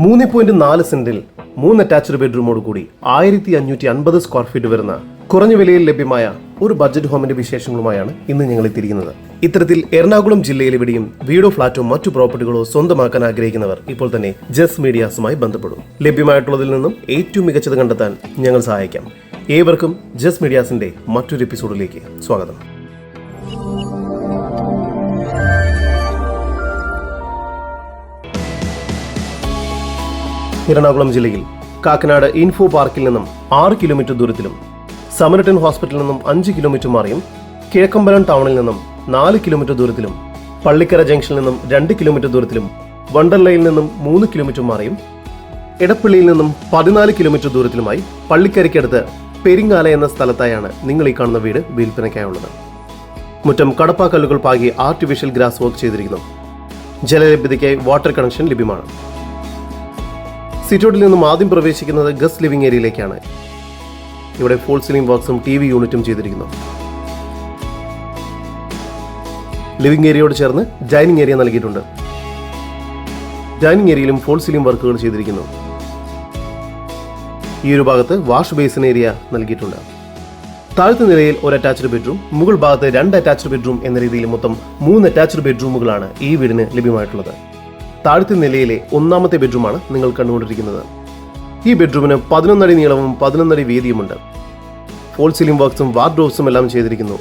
മൂന്ന് പോയിന്റ് നാല് സെന്റിൽ മൂന്ന് അറ്റാച്ച്ഡ് ബെഡ്റൂമോട് കൂടി ആയിരത്തി അഞ്ഞൂറ്റി അൻപത് സ്ക്വയർ ഫീറ്റ് വരുന്ന കുറഞ്ഞ വിലയിൽ ലഭ്യമായ ഒരു ബഡ്ജറ്റ് ഹോമിന്റെ വിശേഷങ്ങളുമായാണ് ഇന്ന് ഞങ്ങൾ എത്തിയിരിക്കുന്നത്. ഇത്തരത്തിൽ എറണാകുളം ജില്ലയിൽ ഇവിടെയും വീടോ ഫ്ളാറ്റോ മറ്റു പ്രോപ്പർട്ടികളോ സ്വന്തമാക്കാൻ ആഗ്രഹിക്കുന്നവർ ഇപ്പോൾ തന്നെ ജസ് മീഡിയാസുമായി ബന്ധപ്പെടും. ലഭ്യമായിട്ടുള്ളതിൽ നിന്നും ഏറ്റവും മികച്ചത് കണ്ടെത്താൻ ഞങ്ങൾ സഹായിക്കാം. ഏവർക്കും ജസ് മീഡിയാസിന്റെ മറ്റൊരു എപ്പിസോഡിലേക്ക് സ്വാഗതം. എറണാകുളം ജില്ലയിൽ കാക്കനാട് ഇൻഫോ പാർക്കിൽ നിന്നും ആറ് കിലോമീറ്റർ ദൂരത്തിലും സമരട്ടൻ ഹോസ്പിറ്റലിൽ നിന്നും അഞ്ച് കിലോമീറ്റർ മാറിയും കിഴക്കമ്പലം ടൗണിൽ നിന്നും നാല് കിലോമീറ്റർ ദൂരത്തിലും പള്ളിക്കര ജംഗ്ഷനിൽ നിന്നും രണ്ട് കിലോമീറ്റർ ദൂരത്തിലും വണ്ടർലയിൽ നിന്നും മൂന്ന് കിലോമീറ്റർ മാറിയും എടപ്പള്ളിയിൽ നിന്നും പതിനാല് കിലോമീറ്റർ ദൂരത്തിലുമായി പള്ളിക്കരയ്ക്കടുത്ത് പെരിങ്ങാല എന്ന സ്ഥലത്തായാണ് നിങ്ങൾ ഈ കാണുന്ന വീട് വിൽപ്പനയ്ക്കായുള്ളത്. മുറ്റം കടപ്പാക്കല്ലുകൾ പാകി ആർട്ടിഫിഷ്യൽ ഗ്രാസ് വർക്ക് ചെയ്തിരിക്കുന്നു. ജലലഭ്യതയ്ക്കായി വാട്ടർ കണക്ഷൻ ലഭ്യമാണ്. സിറ്റോട്ടിൽ നിന്നും ആദ്യം പ്രവേശിക്കുന്നത് ഗസ്റ്റ് ലിവിംഗ് ഏരിയയിലേക്കാണ്. ഇവിടെ ഫോൾ സീലിംഗ് ബോക്സും ടി വി യൂണിറ്റും ചെയ്തിരിക്കുന്നു. ലിവിംഗ് ഏരിയയോട് ചേർന്ന് ഡൈനിങ് ഏരിയ നൽകിയിട്ടുണ്ട്. ഡൈനിങ് ഏരിയയിലും ഫോൾ സീലിംഗ് വർക്കുകൾ ചെയ്തിരിക്കുന്നു. ഈ ഒരു ഭാഗത്ത് വാഷ് ബേസിൻ ഏരിയ നൽകിയിട്ടുണ്ട്. താഴത്തെ നിലയിൽ ഒരു അറ്റാച്ച്ഡ് ബെഡ്റൂം മുകൾ ഭാഗത്ത് രണ്ട് അറ്റാച്ച്ഡ് ബെഡ്റൂം എന്ന രീതിയിൽ മൊത്തം മൂന്ന് അറ്റാച്ച്ഡ് ബെഡ്റൂമുകളാണ് ഈ വീടിന് ലഭ്യമായിട്ടുള്ളത്. താഴത്തെ നിലയിലെ ഒന്നാമത്തെ ബെഡ്റൂമാണ് നിങ്ങൾ കണ്ടുകൊണ്ടിരിക്കുന്നത്. ഈ ബെഡ്റൂമിന് പതിനൊന്നടി നീളവും പതിനൊന്നടി വീതിയുമുണ്ട്. ഫോൾ സീലിംഗ് വർക്ക്സും വാർഡ്രോബ്സും എല്ലാം ചെയ്തിരിക്കുന്നു.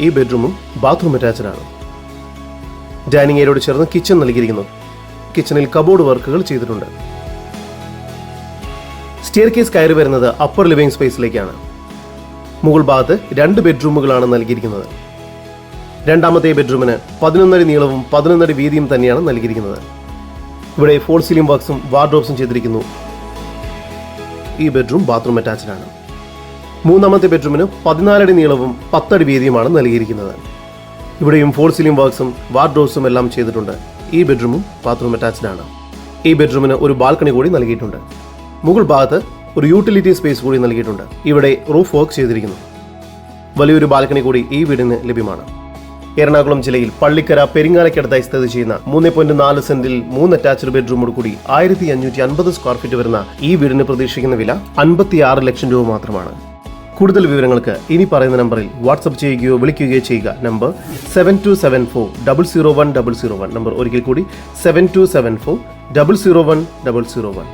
ഈ ബെഡ്റൂമും ബാത്റൂം അറ്റാച്ച്ഡ് ആണ്. ഡൈനിങ് ഏരിയയോട് ചേർന്ന് കിച്ചൺ നൽകിയിരിക്കുന്നു. കിച്ചണിൽ കബോർഡ് വർക്കുകൾ ചെയ്തിട്ടുണ്ട്. സ്റ്റിയർ കേസ് കയറി വരുന്നത് അപ്പർ ലിവിംഗ് സ്പേസിലേക്കാണ് മുകൾ ഭാഗത്ത് രണ്ട് ബെഡ്റൂമുകളാണ് നൽകിയിരിക്കുന്നത്. രണ്ടാമത്തെ ബെഡ്റൂമിന് പതിനൊന്നടി നീളവും പതിനൊന്നടി വീതിയും തന്നെയാണ് നൽകിയിരിക്കുന്നത്. ഇവിടെ ഫോൾ സീലിംഗ് വർക്ക്സും വാർഡ്രോബ്സും ചെയ്തിരിക്കുന്നു. ഈ ബെഡ്റൂം ബാത്റൂം അറ്റാച്ച്ഡ് ആണ്. മൂന്നാമത്തെ ബെഡ്റൂമിന് പതിനാലടി നീളവും പത്തടി വീതിയുമാണ് നൽകിയിരിക്കുന്നത്. ഇവിടെയും ഫോൾ സീലിംഗ് വർക്ക്സും വാർഡ്രോബ്സും എല്ലാം ചെയ്തിട്ടുണ്ട്. ഈ ബെഡ്റൂമും ബാത്റൂം അറ്റാച്ച്ഡ് ആണ്. ഈ ബെഡ്റൂമിന് ഒരു ബാൽക്കണി കൂടി നൽകിയിട്ടുണ്ട്. മുകൾ ഭാഗത്ത് ഒരു യൂട്ടിലിറ്റി സ്പേസ് കൂടി നൽകിയിട്ടുണ്ട്. ഇവിടെ റൂഫ് വർക്ക് ചെയ്തിരിക്കുന്നു. വലിയൊരു ബാൽക്കണി കൂടി ഈ വീടിന് ലഭ്യമാണ്. എറണാകുളം ജില്ലയിൽ പള്ളിക്കര പെരിങ്ങാലയ്ക്കടുത്തായി സ്ഥിതി ചെയ്യുന്ന മൂന്ന് പോയിന്റ് നാല് സെന്റിൽ മൂന്ന് അറ്റാച്ച്ഡ് ബെഡ്റൂമോട് കൂടി ആയിരത്തി അഞ്ഞൂറ്റി അൻപത് സ്ക്വയർ ഫീറ്റ് വരുന്ന ഈ വീടിന് പ്രതീക്ഷിക്കുന്ന വില അൻപത്തി ആറ് ലക്ഷം രൂപ മാത്രമാണ്. കൂടുതൽ വിവരങ്ങൾക്ക് ഇനി പറയുന്ന നമ്പറിൽ വാട്സപ്പ് ചെയ്യുകയോ വിളിക്കുകയോ ചെയ്യുക. Number seven two seven four double zero one double zero one number ഒരിക്കൽ കൂടി seven two seven four double zero one double zero one